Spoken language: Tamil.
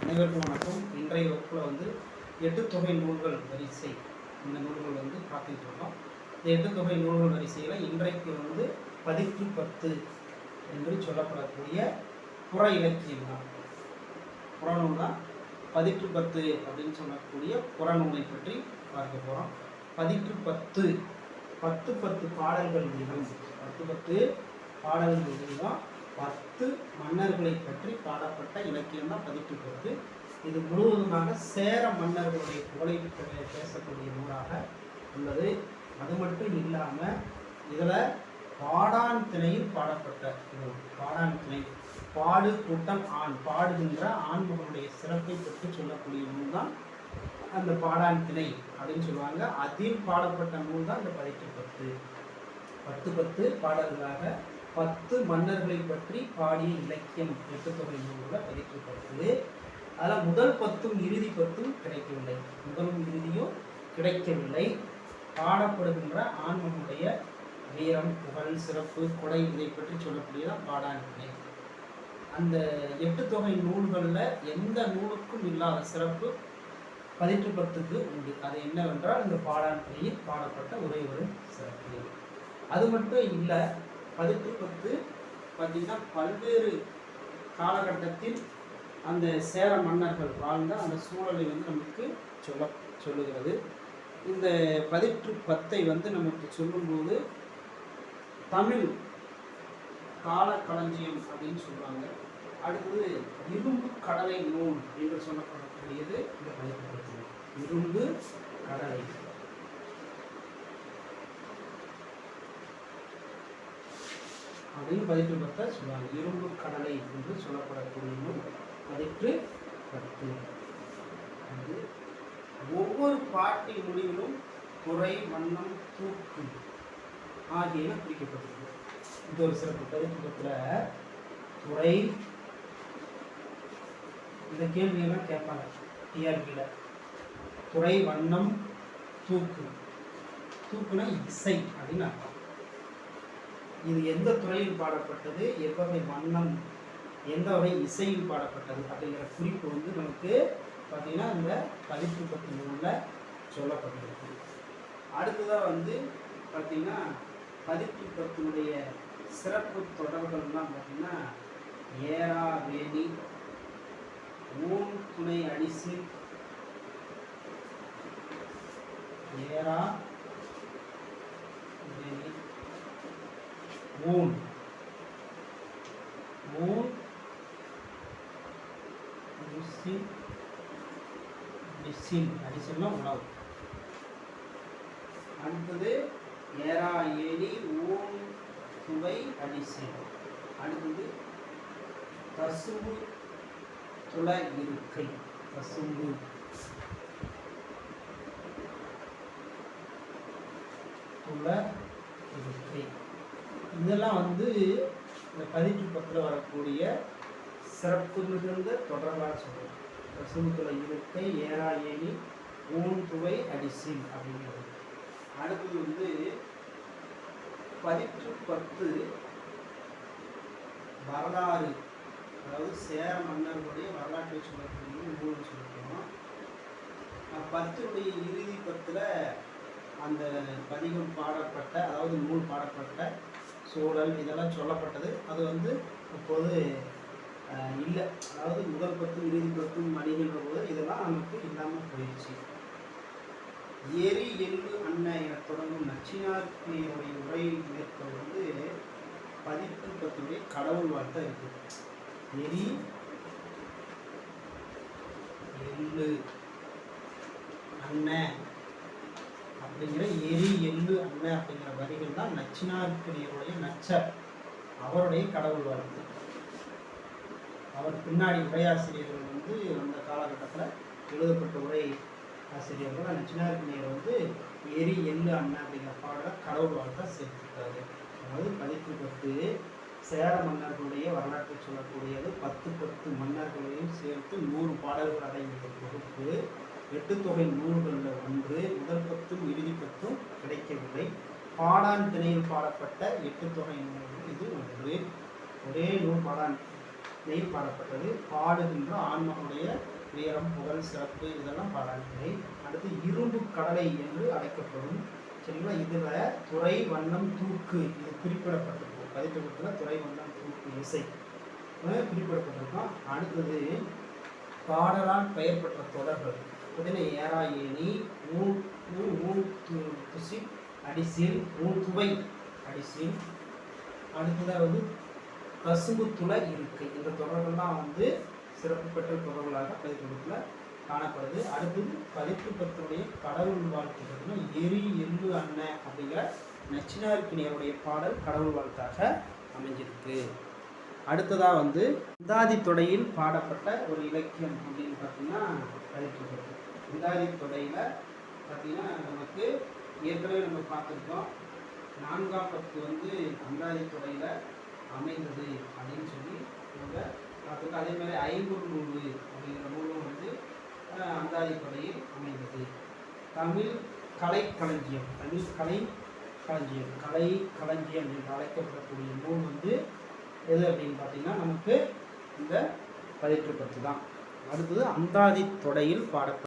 அனைவருக்கும் வணக்கம். இன்றைய வகுப்பில் வந்து எட்டு தொகை நூல்கள் வரிசை இந்த நூல்கள் வந்து பார்த்துட்டு இருக்கோம். இந்த எட்டு தொகை நூல்கள் வரிசையில் இன்றைக்கு வந்து பதிற்று பத்து என்று சொல்லப்படக்கூடிய புற இலக்கியம் தான். புறநூல் தான் பதிற்று பத்து அப்படின்னு சொல்லக்கூடிய புறநூலை பற்றி பார்க்க போகிறோம் பதிற்று பத்து பத்து பத்து பாடல்கள் வீதம் பத்து பத்து பாடல்கள் வீதம் பத்து மன்னர்களை பற்றி பாடப்பட்ட இலக்கியம் தான் பதிற்று இது முழுவதுமாக சேர மன்னர்களுடைய புகழை பற்றி பேசக்கூடிய நூலாக உள்ளது. அது மட்டும் இல்லாமல் இதில் பாடான் திணையில் பாடப்பட்ட நூல். பாடான் திணை. பாடு கூட்டம் ஆண். பாடுகின்ற ஆண்மகனுடைய சிறப்பை பற்றி சொல்லக்கூடிய நூல் தான் அந்த பாடான் திணை அப்படின்னு சொல்லுவாங்க. அதில் பாடப்பட்ட நூல் தான் இந்த பதிற்று பத்து. பத்து பத்து பாடல்களாக பத்து மன்னர்களை பற்றி பாடிய இலக்கியம் எட்டு தொகை நூலில் பதிக்கப்பட்டது அதில் முதல் பத்தும் இறுதி பத்தும் கிடைக்கவில்லை. முதலும் இறுதியும் கிடைக்கவில்லை. பாடப்படுகின்ற ஆன்மனுடைய வீரம் புகழ் சிறப்பு கொடை இதை பற்றி சொல்லக்கூடியதான் பாடான் அந்த எட்டு தொகை நூல்களில் எந்த நூலுக்கும் இல்லாத சிறப்பு பதிற்று பத்துக்கு உண்டு. அது என்னவென்றால் இந்த பாடான் பாடப்பட்ட ஒரே ஒரு சிறப்பு. அது மட்டும் இல்லை பதுக்கு பத்து பார்த்தீங்கன்னா பல்வேறு காலகட்டத்தில் அந்த சேர மன்னர்கள் வாழ்ந்த அந்த சூழலை வந்து நமக்கு சொல்ல சொல்லுகிறது. இந்த பதிற்று பத்தை வந்து நமக்கு சொல்லும்போது தமிழ் காலக்களஞ்சியம் அப்படின்னு சொல்லுவாங்க. அடுத்தது இரும்பு கடலை நூல் என்று சொல்லப்படக்கூடியது. இந்த பதிற்று பத்து இரும்பு கடலை அப்படின்னு பதிற்று பத்தை சொல்லுவாங்க இரும்பு கடலை என்று சொல்லப்படக்கூடிய நூல் பதிற்று பத்து. அது ஒவ்வொரு பாட்டின் முடிவிலும் துறை வண்ணம் தூக்கு ஆகியன குறிக்கப்பட்டிருக்கு இது ஒரு சிறப்பு. பதிற்று பத்தில் துறை இந்த கேள்வியெல்லாம் கேட்பாங்க. டிஆர்பியில் துறை வண்ணம் தூக்கு. தூக்குனா இசை அப்படின்னு அர்த்தம். இது எந்த துறையில் பாடப்பட்டது எவ்வகை வண்ணம் எந்த வகை இசையில் பாடப்பட்டது அப்படிங்கிற குறிப்பு வந்து நமக்கு பார்த்திங்கன்னா இந்த பதிப்பு பத்து நூலில் சொல்லப்பட்டிருக்கு. அடுத்ததாக வந்து பார்த்திங்கன்னா பதிப்பு பத்தினுடைய சிறப்பு தொடர்கள்லாம் பார்த்திங்கன்னா ஏரா வேணி ஊன் துணை அடிசு ஏரா வேணி ஊன் ஊன் டிசின் டிசின் அடிசன்னா உணவு. அடுத்தது ஏரா ஏரி ஊன் சுவை அடிசின் அடுத்தது பசும்பு துள இருக்கை பசும்பு துள இருக்கை இதெல்லாம் வந்து இந்த பதிற்று பத்தில் வரக்கூடிய சிறப்பு மிகுந்த தொடர்பாக சொல்கிறோம் பசுமுத்துல இருக்கை ஏரா ஏணி ஊன் துவை அடிசின் அப்படிங்கிறது. அடுத்தது வந்து பதிற்று பத்து வரலாறு. அதாவது சேர மன்னர்களுடைய வரலாற்றை சொல்லக்கூடிய நூல்னு சொல்லியிருக்கோம் பத்துடைய இறுதி பத்தில் அந்த பதிகம் பாடப்பட்ட அதாவது நூல் பாடப்பட்ட சூழல் இதெல்லாம் சொல்லப்பட்டது. அது வந்து இப்போது இல்லை. அதாவது முதல் பத்து இறுதி பத்து மணிகின்ற போது இதெல்லாம் நமக்கு இல்லாமல் போயிடுச்சு எரி எள்ளு அண்ணன் என தொடங்கும் நச்சினார்த்தியுடைய உரை மேற்கொள் வந்து பதிப்பு பத்துடைய கடவுள் வார்த்தை இருக்குது எரி எள்ளு அண்ணன் இல்லை அப்படிங்கிற வரிகள் தான் நச்சினார்க்கினியருடைய நச்சர். அவருடைய கடவுள் வாழ்த்து. அவர் பின்னாடி உரையாசிரியர்கள் வந்து அந்த காலகட்டத்தில் எழுதப்பட்ட உரை ஆசிரியர்கள் நச்சினார்க்கினியர் வந்து எரி எள்ளு அண்ணன் அப்படிங்கிற பாடலை கடவுள் வாழ்த்தா சேர்த்துருக்காரு. அதாவது பதிப்பு பத்து சேர மன்னர்களுடைய வரலாற்றை சொல்லக்கூடியது பத்து பத்து மன்னர்களையும் சேர்த்து நூறு பாடல்கள் அடங்கிய தொகுப்பு எட்டு தொகை நூல்களில் ஒன்று முதல் பத்தும் இறுதி பத்தும் கிடைக்கவில்லை. பாடான் திணையில் பாடப்பட்ட எட்டு தொகை நூல்கள் இது ஒன்று. ஒரே நூல் பாடான் திணையில் பாடப்பட்டது. பாடுகின்ற ஆன்மனுடைய உயரம் புகழ் சிறப்பு இதெல்லாம் பாடவில்லை அடுத்து இரும்பு கடலை என்று அழைக்கப்படும் சரிங்களா? இதில் துறை வண்ணம் தூக்கு இது குறிப்பிடப்பட்டிருக்கும். பதிப்பகத்தில் துறை வண்ணம் தூக்கு இசை. குறிப்பிடப்பட்டிருக்கும். அடுத்தது பாடலால் பெயர் பெற்ற தொடர்கள். உடனே ஏராயேனி ஊன் ஊன் துசி அடிசில் ஊன் துவை அடிசில் அடுத்ததாக வந்து பசும்பு துளை இருக்கை. இந்த தொடர்கள்லாம் வந்து சிறப்பு பெற்ற தொடர்களாக பதிப்பகத்தில் காணப்படுது. அடுத்தது பதிப்பு கடவுள் வாழ்த்து பார்த்தீங்கன்னா எரி எள்ளு அண்ணன் அப்படிங்கிற நச்சினார்க்கினியருடைய பாடல் கடவுள் வாழ்த்தாக அமைஞ்சிருக்கு. அடுத்ததாக வந்து இந்தாதி தொடையில் பாடப்பட்ட ஒரு இலக்கியம் அப்படின்னு பார்த்தீங்கன்னா பதிப்பு பத்து தொடையில் பார்த்தீங்கன்னா நமக்கு ஏற்கனவே நம்ம பார்த்துருக்கோம். நான்காம் பத்து வந்து அந்தாதி தொடையில் அமைந்தது அப்படின்னு சொல்லி நம்ம பார்த்துருக்கோம். அதே மாதிரி ஐம்பொரு நூறு அப்படிங்கிற நூலும் வந்து அந்தாதி தொடையில் அமைந்தது. தமிழ் கலை களஞ்சியம் தமிழ் கலை களஞ்சியம் கலை களஞ்சியம் என்று அழைக்கப்படக்கூடிய நூல் வந்து எது அப்படின்னு பார்த்தீங்கன்னா நமக்கு இந்த பதிற்றுப்பத்து தான். அடுத்தது அந்தாதி தொடையில் பாடப்படும்